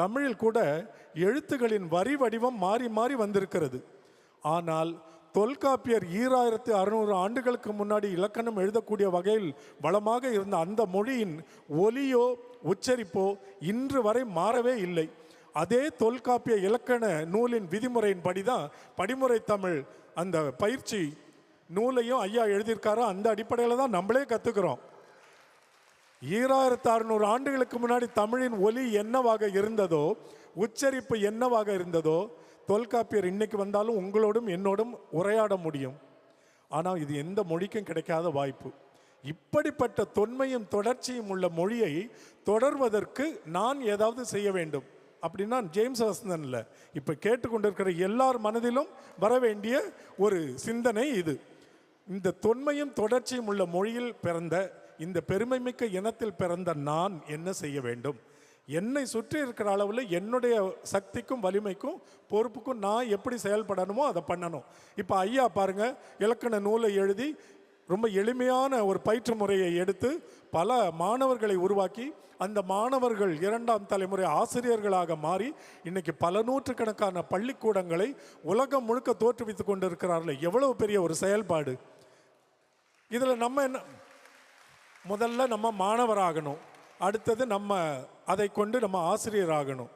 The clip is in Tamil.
தமிழில் கூட எழுத்துகளின் வரி வடிவம் மாறி மாறி வந்திருக்கிறது. ஆனால் தொல்காப்பியர் ஈராயிரத்து அறுநூறு ஆண்டுகளுக்கு முன்னாடி இலக்கணம் எழுதக்கூடிய வகையில் வளமாக இருந்த அந்த மொழியின் ஒலியோ உச்சரிப்போ இன்று வரை மாறவே இல்லை. அதே தொல்காப்பிய இலக்கண நூலின் விதிமுறையின்படி தான் படிமுறை தமிழ் அந்த பயிற்சி நூலையும் ஐயா எழுதியிருக்காரோ? அந்த அடிப்படையில் தான் நம்மளே கற்றுக்கிறோம் ஈராயிரத்து அறுநூறு ஆண்டுகளுக்கு முன்னாடி தமிழின் ஒலி என்னவாக இருந்ததோ உச்சரிப்பு என்னவாக இருந்ததோ தொல்காப்பியர் இன்னைக்கு வந்தாலும் உங்களோடும் என்னோடும் உரையாட முடியும். ஆனால் இது எந்த மொழிக்கும் கிடைக்காத வாய்ப்பு. இப்படிப்பட்ட தொன்மையும் தொடர்ச்சியும் உள்ள மொழியை தொடர்வதற்கு நான் ஏதாவது செய்ய வேண்டும். அப்படின்னா ஜேம்ஸ் வசந்தன் இல்லை. இப்போ கேட்டுக்கொண்டிருக்கிற எல்லார் மனதிலும் வர வேண்டிய ஒரு சிந்தனை இது. இந்த தொன்மையும் தொடர்ச்சியும் உள்ள மொழியில் பிறந்த இந்த பெருமைமிக்க இனத்தில் பிறந்த நான் என்ன செய்ய வேண்டும்? என்னை சுற்றி இருக்கிற அளவில் என்னுடைய சக்திக்கும் வலிமைக்கும் பொறுப்புக்கும் நான் எப்படி செயல்படணுமோ அதை பண்ணணும். இப்போ ஐயா பாருங்க இலக்கண நூலை எழுதி ரொம்ப எளிமையான ஒரு பயிற்று முறையை எடுத்து பல மாணவர்களை உருவாக்கி அந்த மாணவர்கள் இரண்டாம் தலைமுறை ஆசிரியர்களாக மாறி இன்னைக்கு பல நூற்றுக்கணக்கான பள்ளிக்கூடங்களை உலகம் முழுக்க தோற்றுவித்துக் கொண்டிருக்கிறார்கள். எவ்வளவு பெரிய ஒரு செயல்பாடு. இதில் நம்ம என்ன முதல்ல நம்ம மாணவராகணும். அடுத்தது நம்ம அதை கொண்டு நம்ம ஆசிரியர் ஆகணும்